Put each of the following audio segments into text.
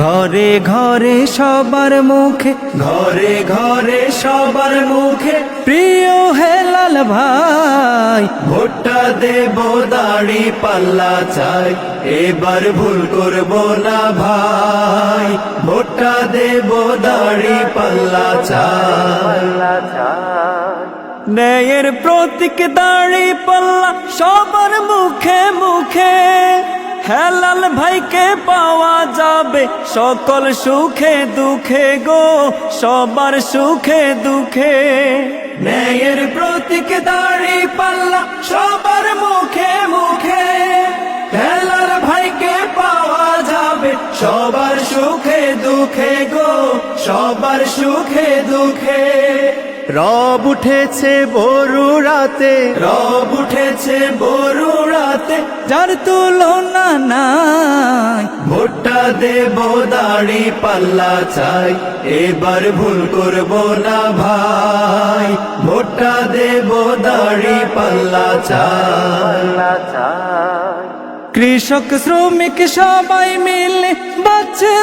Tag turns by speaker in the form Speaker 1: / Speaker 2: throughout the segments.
Speaker 1: ঘরে ঘরে সবার মুখে, ঘরে ঘরে সবার মুখে। প্রিয় হেলাল ভাই, ভোটটা দেব দাড়ি পাল্লা চাই, এবার ভুল করব না ভাই। ভোটটা দেব দাড়ি পাল্লা চাই। ন্যায়ের প্রতীক দাড়ি পাল্লা সবার মুখে মুখে। হেলাল ভাইকে পাওয়া যাবে সকল সুখে দুঃখে গো, সবার সুখে দুঃখে। ন্যায়ের প্রতীক দাড়ি পাল্লা সবার মুখে মুখে। হেলাল ভাইকে পাওয়া যাবে সবার সুখে দুঃখে গো, সবার সুখে দুঃখে। রব উঠেছে বরু রাতে, রব উঠেছে বরু রাতে। যার তুলনা নাই, ভোটটা দেব দাড়ি পাল্লা চাই। এবার ভুল করব না ভাই, ভোটটা দেব দাড়ি পাল্লা চাই। কৃষক শ্রমিক সবাই মিলে বাঁচে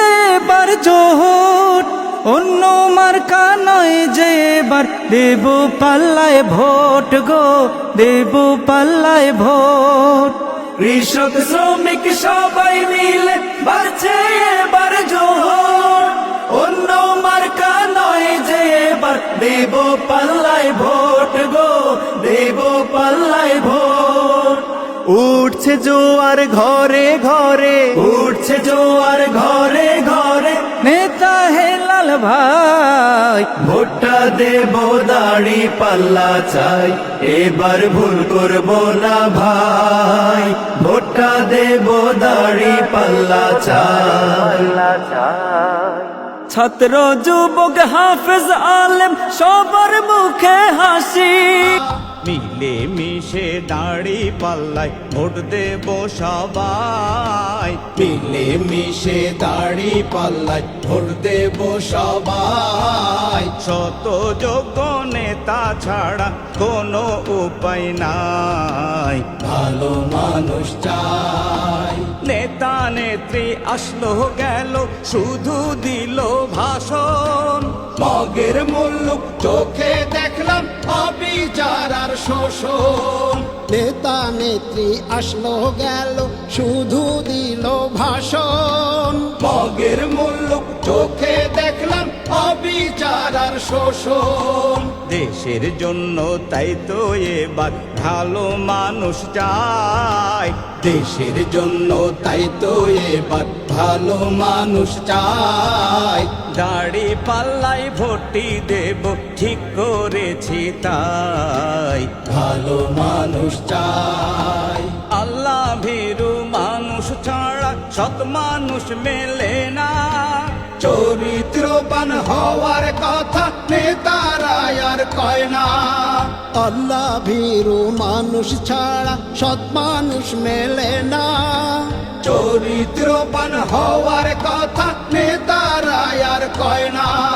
Speaker 1: বার জোট। অন্য মার্কা নয় যে এবার। দেব পাল্লায় ভোট গো দেব পাল্লায় ভোট। কৃষক শ্রমিক সবাই মিলে বাঁচে এবার অন্য মার্কা নয় যে এবার। দেব পাল্লায় ভোট গো দেব পাল্লায় ভোট। উঠছে জোয়ার ঘরে ঘরে উঠছে জোয়ার ঘরে ঘরে। নেতা ভাই। ভোটটা দেব দাড়ি পাল্লা চাই এবার ভুল করব না ভাই। ভোটটা দেব দাড়ি পাল্লা চাই। ছাত্র যুবক হাফেজ আলেম সবার মুখে হাসি।
Speaker 2: মিলে মিশে দাড়ি পাল্লাই ভোট দেব সবাই। মিলে মিশে দাড়ি পাল্লাই ভোট দেব সবাই। শত যোগ্য নেতা ছাড়া কোনো উপায় নাই। ভালো মানুষ চাই। নেতা নেত্রী আসলো, গেল, শুধু দিল ভাষণ। মগের মুল্লুক চোখে আর শোষণ।
Speaker 3: নেতা নেত্রী আসলো গেল শুধু দিল ভাষণ।
Speaker 2: মগের মুল্লুক চোখে দেখলাম অবিচার আর শোষণ। দেশের জন্য তাই তো এবার ভালো মানুষ চাই। দেশের জন্য তাই তো এবার ভালো মানুষ চাই। দাড়ি পাল্লাই ভোটি দেব ঠিক করেছি তাই। ভালো মানুষ চাই। আল্লাহ ভীরু মানুষ ছাড়া সৎ মানুষ মেলে না। চরিত্রবান হওয়ার কথা নেতারা আর কয় না।
Speaker 3: আল্লাহ ভীরু মানুষ ছাড়া সৎ মানুষ মেলে না।
Speaker 2: চরিত্রবান হওয়ার কথা নেতারা আর কয় না।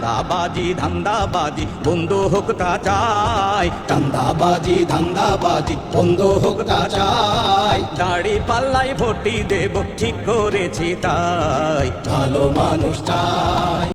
Speaker 2: চান্দাবাজি ধান্দাবাজি, বন্ধ হোক তা চাই চান্দাবাজি ধান্দাবাজি, বন্ধ হোক তা চাই দাড়ি পাল্লাই ভোটি দেব, ঠিক করেছি তাই। ভালো মানুষ চাই।